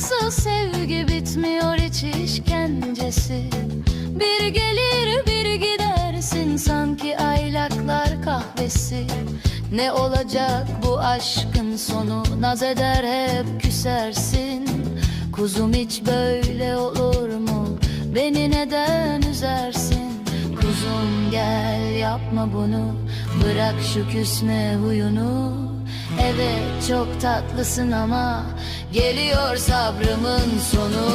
Nasıl sevgi bitmiyor hiç işkencesi. Bir gelir bir gidersin sanki aylaklar kahvesi. Ne olacak bu aşkın sonu? Naz eder hep küsersin. Kuzum hiç böyle olur mu? Beni neden üzersin? Kuzum gel yapma bunu. Bırak şu küsme huyunu Evet çok tatlısın ama Geliyor sabrımın sonu.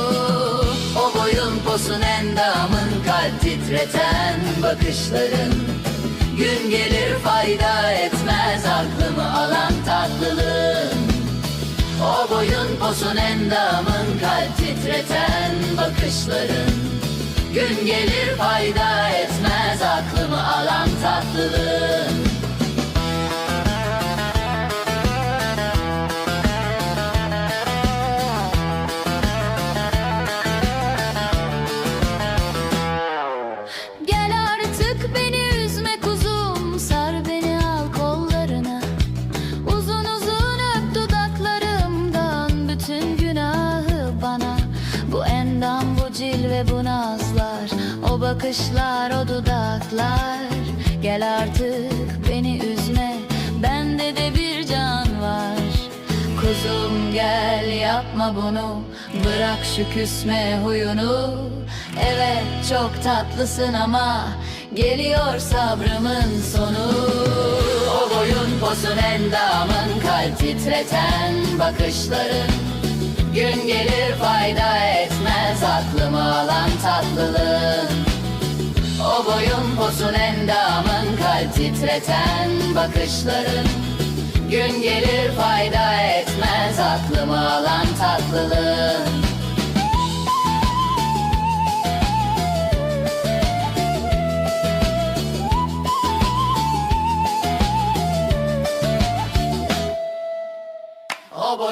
O boyun posun endamın Kalp titreten bakışların. Gün gelir fayda etmez Aklımı alan tatlılığın. O boyun posun endamın Kalp titreten bakışların. Gün gelir fayda etmez Aklımı alan tatlılığın endam bu cilve bu nazlar O bakışlar o dudaklar. Gel artık beni üzme Bende de bir can var. Kuzum gel yapma bunu Bırak şu küsme huyunu. Evet çok tatlısın ama Geliyor sabrımın sonu. O boyun posun endamın Kalp titreten bakışların. Gün gelir fayda etmez Aklımı alan tatlılığın o boyun posun endamın kalp titreten bakışların. Gün gelir fayda etmez aklımı alan tatlılığın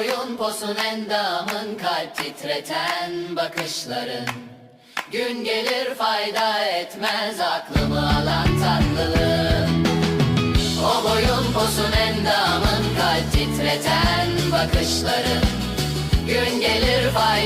boyun posun endamın kalp titreten bakışların Gün gelir fayda etmez aklımı alan tatlılığın O boyun posun endamın kalp titreten bakışların Gün gelir fayda